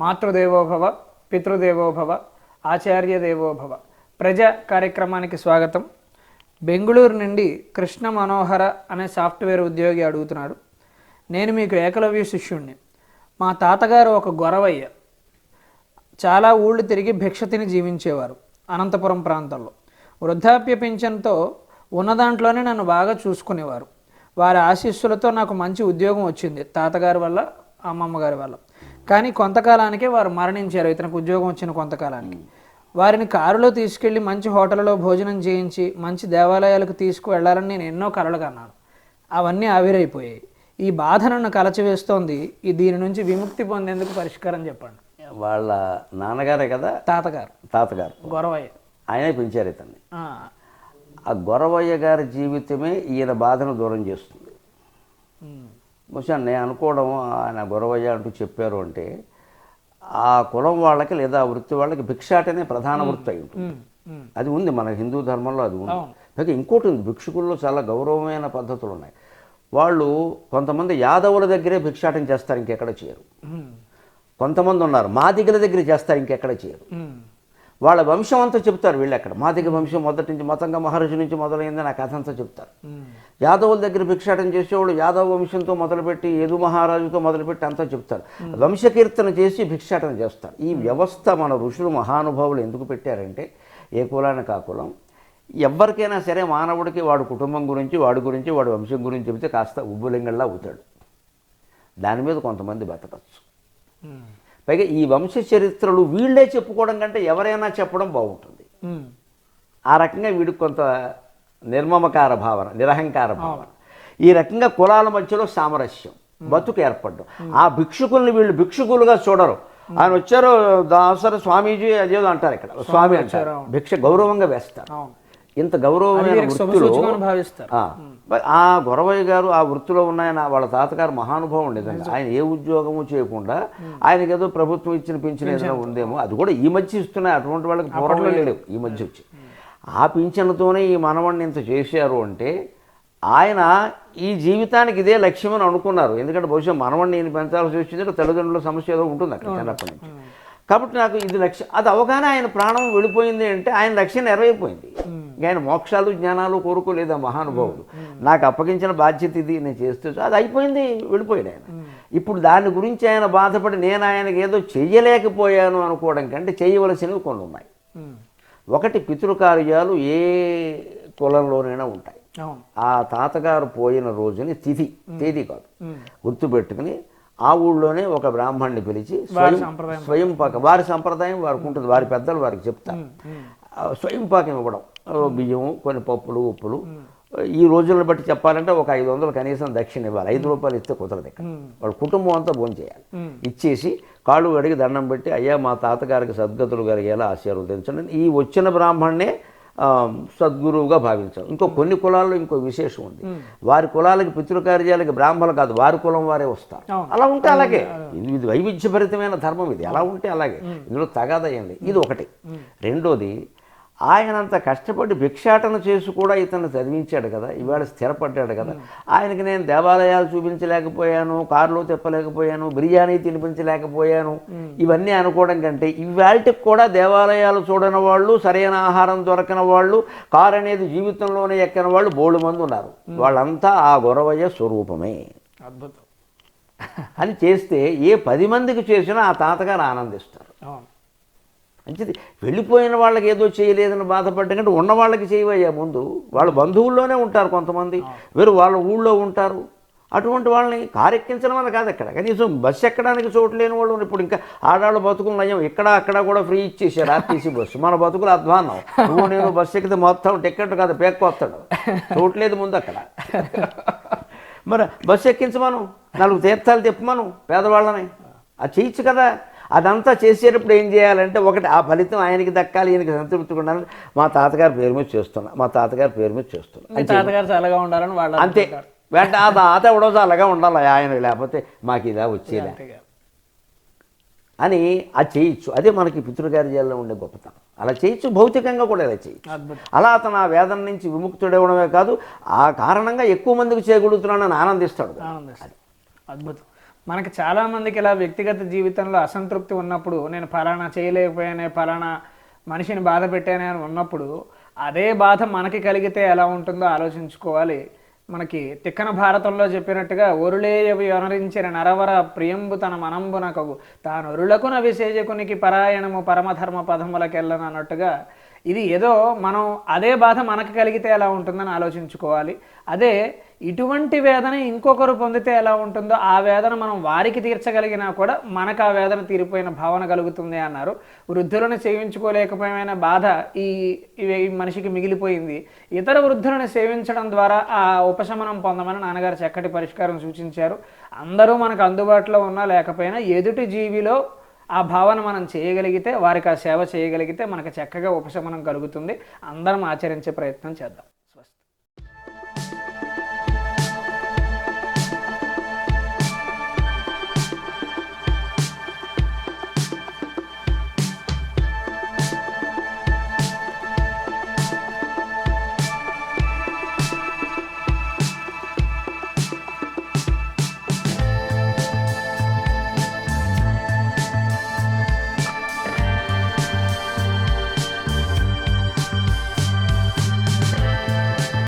మాతృదేవోభవ పితృదేవోభవ ఆచార్య దేవోభవ ప్రజ కార్యక్రమానికి స్వాగతం. బెంగళూరు నుండి కృష్ణ మనోహర అనే సాఫ్ట్వేర్ ఉద్యోగి అడుగుతున్నాడు. నేను మీకు ఏకలవ్య శిష్యుణ్ణి. మా తాతగారు ఒక గొరవయ్య. చాలా ఊళ్ళు తిరిగి భిక్ష తిని జీవించేవారు అనంతపురం ప్రాంతంలో. వృద్ధాప్య పింఛన్తో ఉన్న దాంట్లోనే నన్ను బాగా చూసుకునేవారు. వారి ఆశీస్సులతో నాకు మంచి ఉద్యోగం వచ్చింది. తాతగారి వల్ల అమ్మమ్మగారి వల్ల. కానీ కొంతకాలానికే వారు మరణించారు. ఇతనికి ఉద్యోగం వచ్చిన కొంతకాలానికి. వారిని కారులో తీసుకెళ్ళి మంచి హోటల్లో భోజనం చేయించి మంచి దేవాలయాలకు తీసుకువెళ్ళాలని నేను ఎన్నో కలలు కన్నాను అవన్నీ ఆవిరైపోయాయి. ఈ బాధ నన్ను కలచివేస్తోంది. ఈ దీని నుంచి విముక్తి పొందేందుకు పరిష్కారం చెప్పండి. వాళ్ళ నాన్నగారే కదా? తాతగారు. తాతగారు. గొరవయ్య. ఆయనే పెంచారు ఇతన్ని. ఆ, గొరవయ్య గారి జీవితమే ఈయన బాధను దూరం చేస్తుంది. బహుశా నేను అనుకోవడం ఆయన గొరవయ్య అంటూ చెప్పారు అంటే ఆ కులం వాళ్ళకి లేదా వృత్తి వాళ్ళకి భిక్షాటనే ప్రధాన వృత్తి అయి ఉంటుంది. అది ఉంది మన హిందూ ధర్మంలో అది ఉంది. పైగా ఇంకోటి ఉంది భిక్షుకుల్లో చాలా గౌరవమైన పద్ధతులు ఉన్నాయి. వాళ్ళు కొంతమంది యాదవుల దగ్గరే భిక్షాటం చేస్తారు ఇంకెక్కడ చేయరు. కొంతమంది ఉన్నారు మాదిగల దగ్గర చేస్తారు ఇంకెక్కడ చేయరు. వాళ్ళ వంశం అంతా చెప్తారు వీళ్ళు అక్కడ మాదిగ వంశం మొదటి నుంచి మతంగా మహర్షి నుంచి మొదలైందని ఆ కథ అంతా చెప్తారు యాదవుల దగ్గర భిక్షాటం చేసేవాళ్ళు యాదవ వంశంతో మొదలుపెట్టి యదు మహారాజుతో మొదలుపెట్టి అంతా చెప్తారు వంశకీర్తన చేసి భిక్షాటన చేస్తారు. ఈ వ్యవస్థ మన ఋషులు మహానుభావులు ఎందుకు పెట్టారంటే ఏ కులానికి ఆ కులం ఎవరికైనా సరే మానవుడికి వాడు కుటుంబం గురించి వాడి గురించి వాడి వంశం గురించి చెబితే కాస్త ఉబ్బులింగల్లా అవుతాడు. దాని మీద కొంతమంది బతకచ్చు. పైగా ఈ వంశ చరిత్రలు వీళ్ళే చెప్పుకోవడం కంటే ఎవరైనా చెప్పడం బాగుంటుంది. ఆ రకంగా వీడికి కొంత నిర్మమకార భావన నిరహంకార భావన. ఈ రకంగా కులాల మధ్యలో సామరస్యం బతుకు ఏర్పడ్డం. ఆ భిక్షుకుల్ని వీళ్ళు భిక్షుకులుగా చూడరు. ఆయన వచ్చారు దాసర స్వామీజీ అదేదో అంటారు ఇక్కడ. స్వామి అంటారు. భిక్ష గౌరవంగా వేస్తారు. ఇంత గౌరవమైన వృత్తిలో ఆ, గొరవయ్య గారు ఆ వృత్తిలో ఉన్నాయన వాళ్ళ తాతగారు మహానుభావం నిజంగా. ఆయన ఏ ఉద్యోగము చేయకుండా ఆయనకి ఏదో ప్రభుత్వం ఇచ్చిన పింఛన్ ఏదైనా ఉందేమో అది కూడా ఈ మధ్య ఇస్తున్నాయి. అటువంటి వాళ్ళకి పూర్వంలో లేవు ఈ మధ్య వచ్చి. ఆ పింఛన్తోనే ఈ మనవణ్ణి ఇంత చేశారు అంటే ఆయన ఈ జీవితానికి ఇదే లక్ష్యం అని అనుకున్నారు. ఎందుకంటే బహుశా మనవణ్ణి నేను పెంచాల్సి వచ్చిందంటే తల్లిదండ్రుల సమస్య ఏదో ఉంటుంది అక్కడ చిన్నప్పటి నుంచి. కాబట్టి నాకు ఇది లక్ష్యం. అది అవగానే ఆయన ప్రాణం వెళ్ళిపోయింది అంటే ఆయన లక్ష్యం నెరవేరిపోయింది. ఇంకా ఆయన మోక్షాలు జ్ఞానాలు కోరుకోలేదు ఆ మహానుభావుడు నాకు అప్పగించిన బాధ్యత ఇది నేను చేస్తూ అది అయిపోయింది వెళ్ళిపోయాడు ఆయన. ఇప్పుడు దాని గురించి ఆయన బాధపడి నేను ఆయనకి ఏదో చెయ్యలేకపోయాను అనుకోవడం కంటే చేయవలసినవి కొన్ని ఉన్నాయి. ఒకటి పితృకార్యాలు ఏ కులంలోనైనా ఉంటాయి. ఆ తాతగారు పోయిన రోజుని తిథి తేదీ కాదు. గుర్తుపెట్టుకుని ఆ ఊళ్ళోనే ఒక బ్రాహ్మణ్ణి పిలిచి స్వయం పాకం వారి సంప్రదాయం వారికి ఉంటుంది వారి పెద్దలు వారికి చెప్తారు. స్వయం పాకం ఇవ్వడం. బియ్యం కొన్ని పప్పులు ఉప్పులు. ఈ రోజులను బట్టి చెప్పాలంటే ఒక ఐదు వందలు కనీసం దక్షిణ ఇవ్వాలి. ఐదు రూపాయలు ఇస్తే కుదరదు ఇక్కడ. వాళ్ళ కుటుంబం అంతా భోజనం చేయాలి. ఇచ్చేసి కాళ్ళు అడిగి దండం పెట్టి అయ్యా మా తాతగారికి సద్గతులు కలిగేలా ఆశీర్వదించండి? ఈ వచ్చిన బ్రాహ్మణ్ణే ఆ, సద్గురువుగా భావించాలి. ఇంకో కొన్ని కులాల్లో ఇంకో విశేషం ఉంది. వారి కులాలకి పితృకార్యాలకి బ్రాహ్మణులు కాదు వారి కులం వారే వస్తారు. అలా ఉంటే అలాగే. ఇది ఇది వైవిధ్యభరితమైన ధర్మం ఇది. ఎలా ఉంటే అలాగే. ఇందులో తగాదయ్యండి ఇది ఒకటి. రెండోది ఆయనంత కష్టపడి భిక్షాటన చేసి కూడా ఇతను చదివించాడు కదా ఇవాళ స్థిరపడ్డాడు కదా. ఆయనకి నేను దేవాలయాలు చూపించలేకపోయాను కారులో తిప్పలేకపోయాను బిర్యానీ తినిపించలేకపోయాను ఇవన్నీ అనుకోవడం కంటే ఇవాళకి కూడా దేవాలయాలు చూడని వాళ్ళు సరైన ఆహారం దొరకని వాళ్ళు కారు అనేది జీవితంలోనే ఎక్కని వాళ్ళు బోడు మంది ఉన్నారు. వాళ్ళంతా ఆ గొరవయ్య స్వరూపమే. అద్భుతం. అని చేస్తే ఏ పది మందికి చేసినా ఆ తాతగారు ఆనందిస్తారు. మంచిది. వెళ్ళిపోయిన వాళ్ళకి ఏదో చేయలేదని బాధపడ్డ కంటే ఉన్న వాళ్ళకి చేయవయ్యా ముందు. వాళ్ళ బంధువుల్లోనే ఉంటారు కొంతమంది. వేరు వాళ్ళ ఊళ్ళో ఉంటారు. అటువంటి వాళ్ళని కారు ఎక్కించడం వల్ల కాదు అక్కడ. కనీసం బస్సు ఎక్కడానికి చోటు లేని వాళ్ళు. ఇప్పుడు ఇంకా ఆడాళ్ళ బతుకులు నయం. ఇక్కడ అక్కడ కూడా ఫ్రీ ఇచ్చేసారు ఆర్టీసీ బస్సు. మన బతుకులు అధ్వానం. నువ్వు నేను బస్సు ఎక్కితే మొత్తం టికెట్ కాదు పేక్కొస్తాడు చోటు లేదు ముందు అక్కడ. మరి బస్సు ఎక్కించమను. నాలుగు తీర్థాలు తిప్పమను పేదవాళ్ళని. అది చేయొచ్చు కదా. అదంతా చేసేటప్పుడు ఏం చేయాలంటే ఒకటి ఆ ఫలితం ఆయనకి దక్కాలి ఈయనకి సంతృప్తిగా ఉండాలి మా తాతగారి పేరు మీద చేస్తున్నా. మా తాతగారి పేరు మీద చేస్తున్నా. తాతగారు చల్లగా ఉండాలని వాళ్ళు అంతే. వెంట ఆ తాత ఎవడో అలాగా ఉండాలి ఆయన లేకపోతే మాకు ఇలా వచ్చేలే. అని అది చేయొచ్చు. అదే మనకి పితృకార్యాల్లో ఉండే గొప్పతనం. అలా చేయొచ్చు భౌతికంగా కూడా ఇలా చేయొచ్చు. అలా అతను ఆ వేదన నుంచి విముక్తుడవడమే కాదు ఆ కారణంగా ఎక్కువ మందికి చేయగలుగుతున్నానని ఆనందిస్తాడు. ఆనందిస్తాం అద్భుతం. మనకి చాలామందికి ఇలా వ్యక్తిగత జీవితంలో అసంతృప్తి ఉన్నప్పుడు నేను ఫలానా చేయలేకపోయానే ఫలానా మనిషిని బాధ పెట్టానే అని ఉన్నప్పుడు అదే బాధ మనకి కలిగితే ఎలా ఉంటుందో ఆలోచించుకోవాలి. మనకి తిక్కన భారతంలో చెప్పినట్టుగా ఒరులేయవి అనరించిన నరవర ప్రియంబు తన మనంబునకగు. తాను ఒరులకున విశేషకునికి పరాయణము పరమధర్మ పదములకెళ్ళను అన్నట్టుగా ఇది ఏదో మనం అదే బాధ మనకు కలిగితే ఎలా ఉంటుందని ఆలోచించుకోవాలి. అదే ఇటువంటి వేదన ఇంకొకరు పొందితే ఎలా ఉంటుందో ఆ వేదన మనం వారికి తీర్చగలిగినా కూడా మనకు ఆ వేదన తీరిపోయిన భావన కలుగుతుంది అన్నారు. వృద్ధులను సేవించుకోలేకపోయిన బాధ ఈ మనిషికి మిగిలిపోయింది. ఇతర వృద్ధులను సేవించడం ద్వారా ఆ ఉపశమనం పొందమని నాన్నగారు చక్కటి పరిష్కారం సూచించారు. అందరూ మనకు అందుబాటులో ఉన్నా లేకపోయినా ఎదుటి జీవిలో ఆ భావన మనం చేయగలిగితే వారికి ఆ సేవ చేయగలిగితే మనకు చక్కగా ఉపశమనం కలుగుతుంది. అందరం ఆచరించే ప్రయత్నం చేద్దాం.